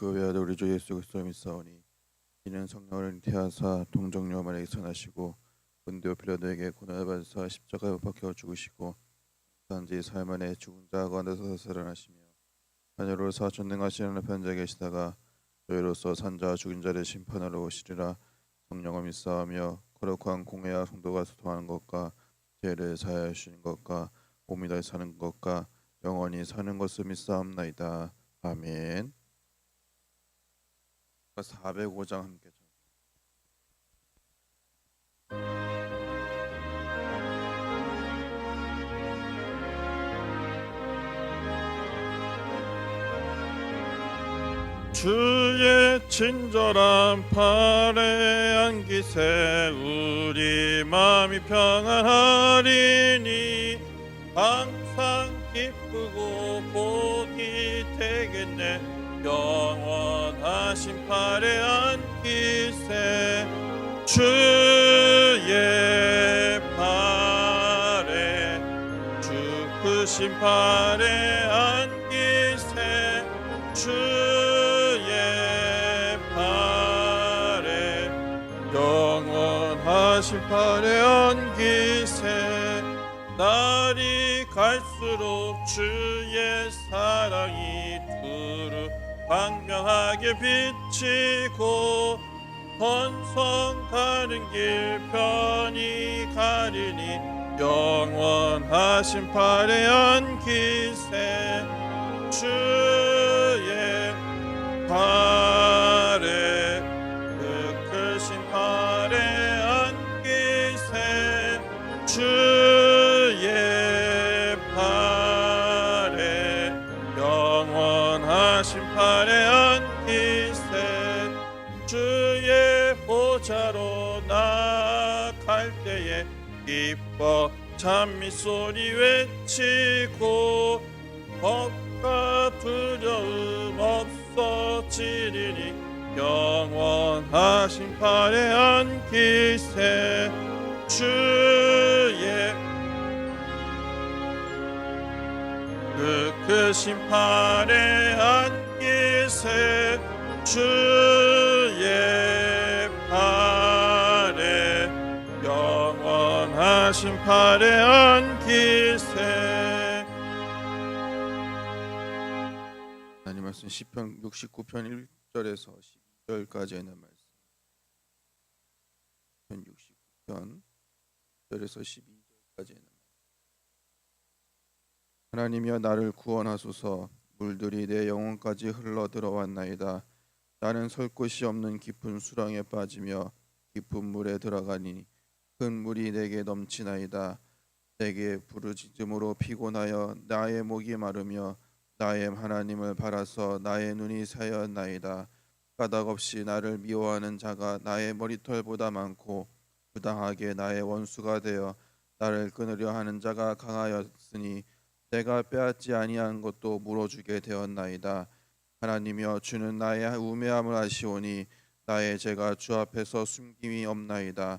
그 외아들 우리 주 예수 그리스도를 믿사오니 이는 성령을 잉태하사 동정녀 마리에 선하시고 본디오 필라도에게 고난을 받으사 십자가에 못 박혀 죽으시고 단지 삶 안에 죽은 자 가운데서 살아나시며 하늘로서 전능하신 하나님 자 계시다가 저희로서 산자 죽은 자를 심판하러 오시리라 성령을 믿사하며 거룩한 공회와 성도가 소통하는 것과 죄를 사하여 주시는 것과 몸이 다시 사는 것과 영원히 사는 것을 믿사옵나이다. 아멘. 405장 함께 전- 주의 친절한 팔에 안기세 우리 마음이 평안하리니 항상 기쁘고 복이 되겠네 영원하신 팔에 안기세. 주의 팔에 주 크신 팔에 안기세. 주의 팔에 영원하신 팔에 안기세. 날이 갈수록 주의 사랑이 광명하게 비치고 번성 가는 길 편히 가리니 영원하신 팔에 안기세 주의 팔 찬미 소리 외치고 겁과 두려움 없어지리니 영원하신 팔에 안기세 주의. 그 크신 팔에 안기세 주의 팔에 안기세. 하나님 말씀 시편 69편 1절에서 12절까지 있는 말씀. 시편 69편 1절에서 12절까지 있는 하나님이여 나를 구원하소서. 물들이 내 영혼까지 흘러 들어왔나이다. 나는 설 곳이 없는 깊은 수렁에 빠지며 깊은 물에 들어가니 큰 물이 내게 넘치나이다 내게 부르짖음으로 피곤하여 나의 목이 마르며 나의 하나님을 바라서 나의 눈이 사였나이다 까닭 없이 나를 미워하는 자가 나의 머리털보다 많고 부당하게 나의 원수가 되어 나를 끊으려 하는 자가 강하였으니 내가 빼앗지 아니한 것도 물어주게 되었나이다. 하나님이여 주는 나의 우매함을 아시오니 나의 죄가 주 앞에서 숨김이 없나이다.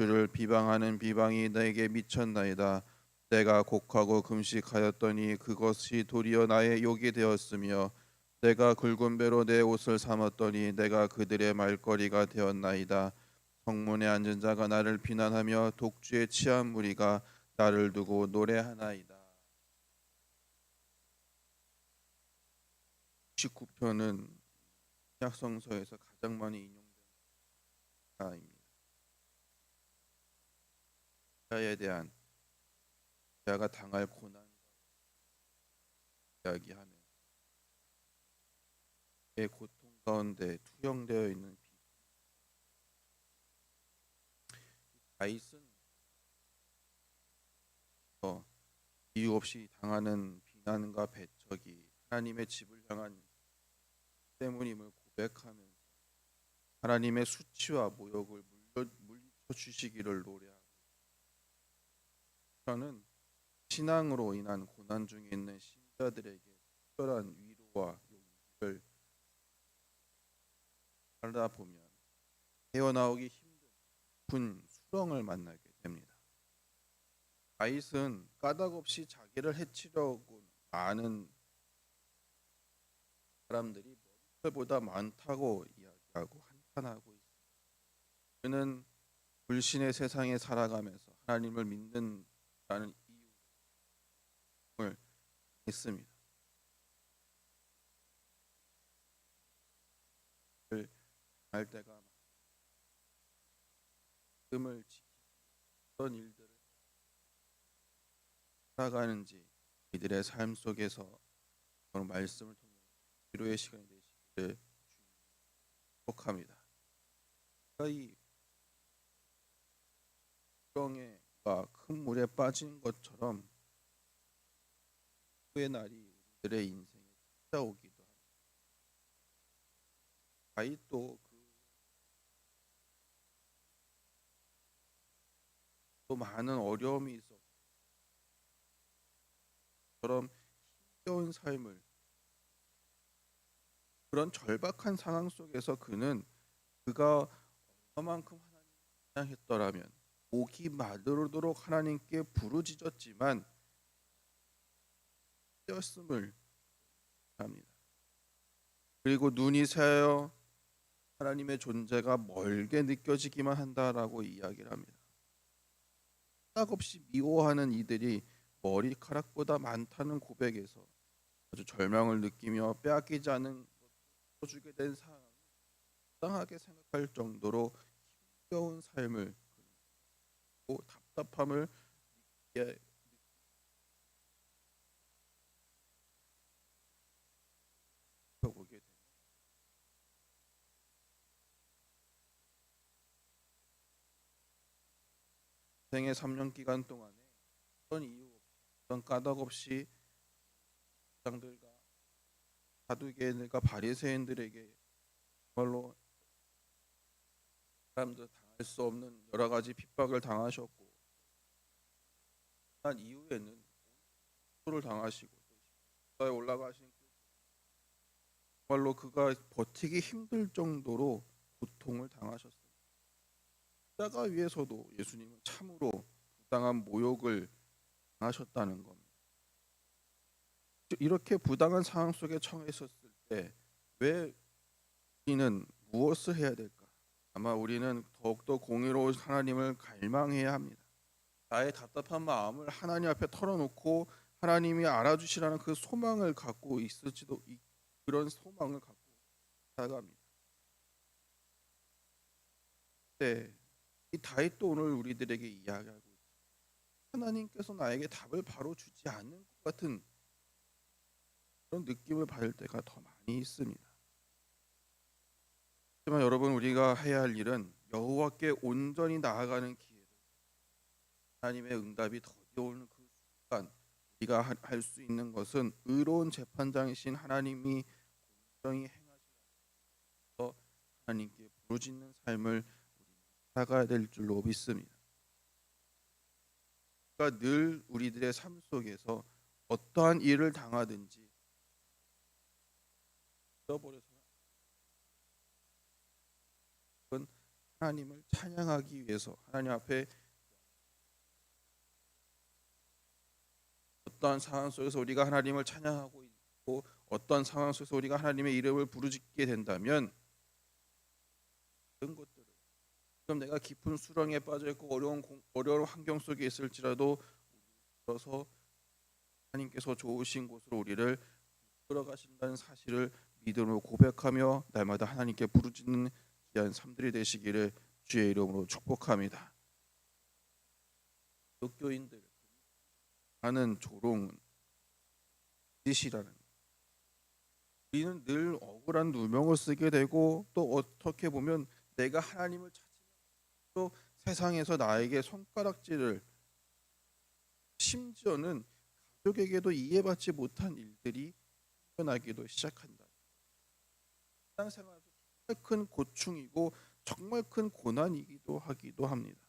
주를 비방하는 비방이 내게 미쳤나이다. 내가 곡하고 금식하였더니 그것이 도리어 나의 욕이 되었으며 내가 굵은 배로 내 옷을 삼았더니 내가 그들의 말거리가 되었나이다. 성문에 앉은 자가 나를 비난하며 독주에 취한 무리가 나를 두고 노래하나이다. 19편은 약성서에서 가장 많이 인용된 가입니다. 자에 대한 자가 당할 고난 이야기하며 의 고통 가운데 투영되어 있는 비. 다윗은 어, 이유 없이 당하는 비난 비난과 배척이 하나님의 집을 향한 때문임을 고백하면서 하나님의 수치와 모욕을 물리쳐 주시기를 노래하고 저는 신앙으로 인한 고난 중에 있는 신자들에게 특별한 위로와 용기를 살다 보면 헤어나오기 힘든 분 수렁을 만나게 됩니다. 다윗은 까닭없이 자기를 해치려고 많은 사람들이 머리털보다 많다고 이야기하고 한탄하고 있습니다. 그는 불신의 세상에 살아가면서 하나님을 믿는 다는 이유를 했습니다. 할 때가 지키기 어떤 일들을 살아가는지 이들의 삶 속에서 오늘 말씀을 통해 위로의 시간이 되시기를 축복합니다. 이 수렁 에가 큰 물에 빠진 것처럼 후의 날이 우리들의 인생에 찾아오기도 합니다. 다윗도 그또 많은 어려움이 있어 처럼 힘겨운 삶을 그런 절박한 상황 속에서 그는 그가 얼마만큼 하나님을 사랑했더라면 목이 마르도록 하나님께 부르짖었지만 되었음을 합니다. 그리고 눈이 새어 하나님의 존재가 멀게 느껴지기만 한다라고 이야기를 합니다. 딱 없이 미워하는 이들이 머리카락보다 많다는 고백에서 아주 절망을 느끼며 빼앗기지 않은 주게 된 상황을 부당하게 생각할 정도로 힘겨운 삶을 그리고 답답함을 느끼게 보게. 생의 3년 기간 동안에 어떤 이유 어떤 까닭 없이 장들과 사두개인들과 바리새인들에게 정말로 사람들 수 없는 여러 가지 핍박을 당하셨고 난 이후에는 수를 당하시고 또 십자가에 올라가신 그 정말로 그가 버티기 힘들 정도로 고통을 당하셨습니다. 십자가 위에서도 예수님은 참으로 부당한 모욕을 당하셨다는 겁니다. 이렇게 부당한 상황 속에 처해 있었을 때 왜 우리는 무엇을 해야 될까? 아마 우리는 더욱더 공의로운 하나님을 갈망해야 합니다. 나의 답답한 마음을 하나님 앞에 털어놓고 하나님이 알아주시라는 그 소망을 갖고 있을지도 이- 그런 소망을 갖고 살아갑니다. 네, 이 다윗도 오늘 우리들에게 이야기하고. 하나님께서 나에게 답을 바로 주지 않는 것 같은 그런 느낌을 받을 때가 더 많이 있습니다. 하지만 여러분 우리가 해야 할 일은 여호와께 온전히 나아가는 기회를 하나님의 응답이 더디오는 그 순간 우리가 할 수 있는 것은 의로운 재판장이신 하나님이 공정히 행하시면서 하나님께 부르짖는 삶을 살아가야 될 줄로 믿습니다. 그러니까 늘 우리들의 삶 속에서 어떠한 일을 당하든지 잃어버려서 그건 하나님을 찬양하기 위해서 하나님 앞에 어떠한 상황 속에서 우리가 하나님을 찬양하고 있고 어떠한 상황 속에서 우리가 하나님의 이름을 부르짖게 된다면 그런 것들을 지금 내가 깊은 수렁에 빠져 있고 어려운 공- 어려운 환경 속에 있을지라도 들어서 하나님께서 좋으신 곳으로 우리를 끌어가신다는 사실을 믿음으로 고백하며 날마다 하나님께 부르짖는 귀한 삶들이 되시기를 주의 이름으로 축복합니다. 교인들 하는 조롱은 짓이라는 우리는 늘 억울한 누명을 쓰게 되고 또 어떻게 보면 내가 하나님을 찾으면 또 세상에서 나에게 손가락질을 심지어는 가족에게도 이해받지 못한 일들이 일어나기도 시작한다. 정말 큰 고충이고 정말 큰 고난이기도 하기도 합니다.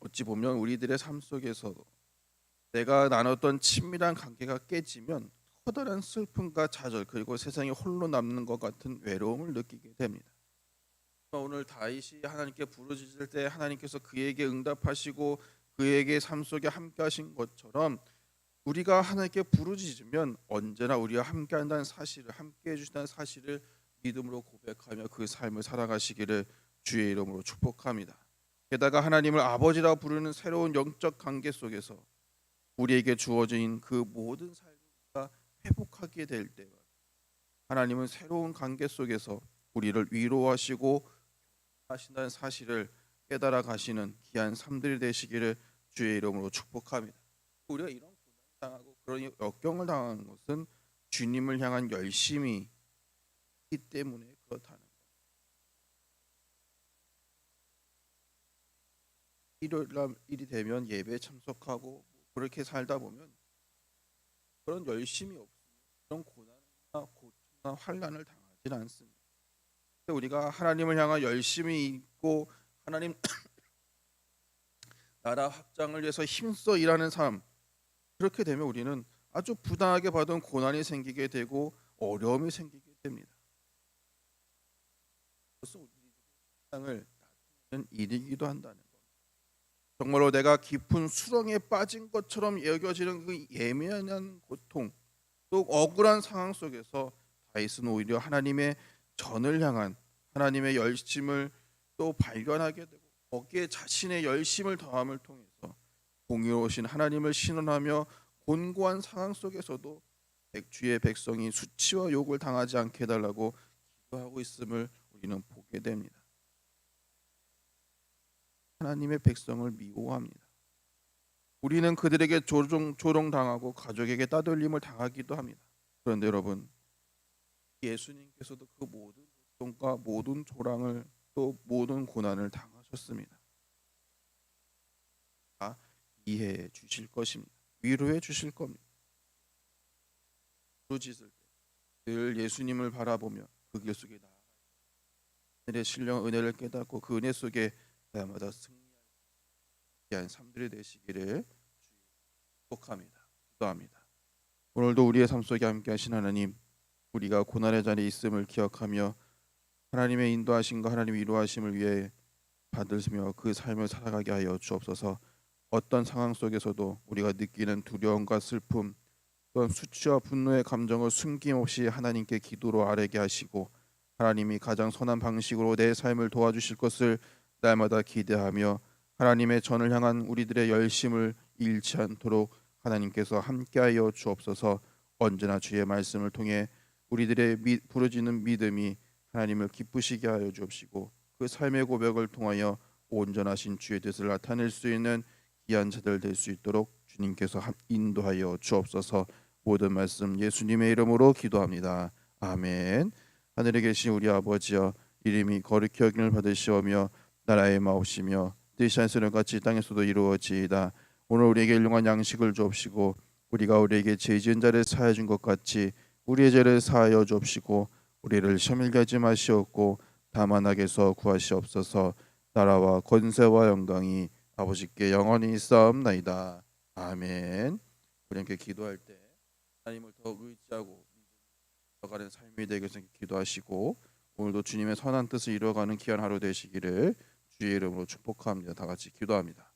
어찌 보면 우리들의 삶 속에서 내가 나눴던 친밀한 관계가 깨지면 커다란 슬픔과 좌절 그리고 세상에 홀로 남는 것 같은 외로움을 느끼게 됩니다. 오늘 다윗이 하나님께 부르짖을 때 하나님께서 그에게 응답하시고 그에게 삶 속에 함께하신 것처럼 우리가 하나님께 부르짖으면 언제나 우리와 함께 한다는 사실을 함께 해 주신다는 사실을 믿음으로 고백하며 그 삶을 살아가시기를 주의 이름으로 축복합니다. 게다가 하나님을 아버지라 부르는 새로운 영적 관계 속에서 우리에게 주어진 그 모든 삶을 회복하게 될 때 하나님은 새로운 관계 속에서 우리를 위로하시고 하신다는 사실을 깨달아 가시는 귀한 삶들이 되시기를 주의 이름으로 축복합니다. 우리가 이런 당하고 그런 역경을 당하는 것은 주님을 향한 열심이 있기 때문에 그렇다는 날 일이 되면 예배에 참석하고 그렇게 살다 보면 그런 열심이 없으면 그런 고난이나 고통이나 환란을 당하지는 않습니다. 우리가 하나님을 향한 열심이 있고 하나님 나라 확장을 위해서 힘써 일하는 삶 그렇게 되면 우리는 아주 부당하게 받은 고난이 생기게 되고 어려움이 생기게 됩니다. 그래서 우리 세상을 나타내는 일이기도 한다는 것. 정말로 내가 깊은 수렁에 빠진 것처럼 여겨지는 그 예민한 고통, 또 억울한 상황 속에서 다윗은 오히려 하나님의 전을 향한 하나님의 열심을 또 발견하게 되고 거기에 자신의 열심을 더함을 통해서 공의로우신 하나님을 신원하며 곤고한 상황 속에서도 주의 백성이 수치와 욕을 당하지 않게 해달라고 기도하고 있음을 우리는 보게 됩니다. 하나님의 백성을 미워합니다. 우리는 그들에게 조롱, 조롱당하고 가족에게 따돌림을 당하기도 합니다. 그런데 여러분 예수님께서도 그 모든 고통과 모든 조랑을 또 모든 고난을 당하셨습니다. 다 이해해 주실 것입니다. 위로해 주실 겁니다. 부르짖을 때늘 예수님을 바라보며 그 길 속에 나아가 은혜의 신령 은혜를 깨닫고 그 은혜 속에 날마다 승리하는 삶들이 되시기를 축복합니다. 기도합니다. 오늘도 우리의 삶 속에 함께하신 하나님, 우리가 고난의 자리에 있음을 기억하며 하나님의 인도하심과 하나님의 위로하심을 위해 받으시며 그 삶을 살아가게 하여 주옵소서. 어떤 상황 속에서도 우리가 느끼는 두려움과 슬픔, 또한 수치와 분노의 감정을 숨김없이 하나님께 기도로 아뢰게 하시고 하나님이 가장 선한 방식으로 내 삶을 도와주실 것을 날마다 기대하며 하나님의 전을 향한 우리들의 열심을 잃지 않도록 하나님께서 함께하여 주옵소서. 언제나 주의 말씀을 통해 우리들의 미, 부르짖는 믿음이 하나님을 기쁘시게 하여 주옵시고 그 삶의 고백을 통하여 온전하신 주의 뜻을 나타낼 수 있는 귀한 자들 될 수 있도록 주님께서 인도하여 주옵소서. 모든 말씀 예수님의 이름으로 기도합니다. 아멘. 하늘에 계신 우리 아버지여 이름이 거룩히 여김을 받으시오며 나라의 마옵시며 뜻이 하늘과 같이 땅에서도 이루어지이다. 오늘 우리에게 일용한 양식을 주옵시고 우리가 우리에게 죄 지은 자를 사하여 준 것 같이 우리의 죄를 사하여 주옵시고 우리를 시험일게 하지 마시옵고 다만 악에서 구하시옵소서 나라와 권세와 영광이 아버지께 영원히 있사옵나이다. 아멘. 우리 함께 기도할 때 하나님을 더 의지하고 이어가는 삶이 위해서 기도하시고 오늘도 주님의 선한 뜻을 이루어가는 귀한 하루 되시기를 주의 이름으로 축복합니다. 다 같이 기도합니다.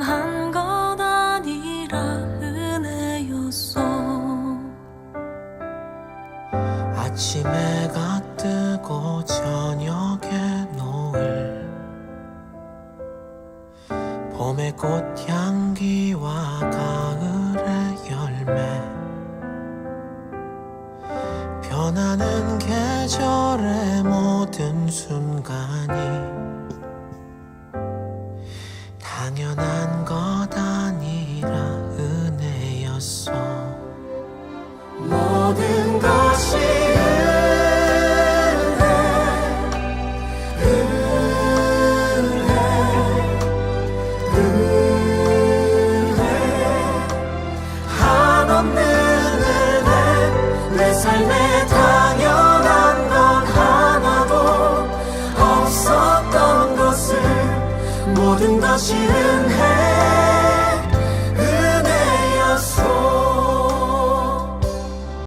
당연한 것 아니라 은혜였어. 아침 해가 뜨고 저녁에 노을. 봄의 꽃향기와 가을의 열매. 변하는 계절의 모든 순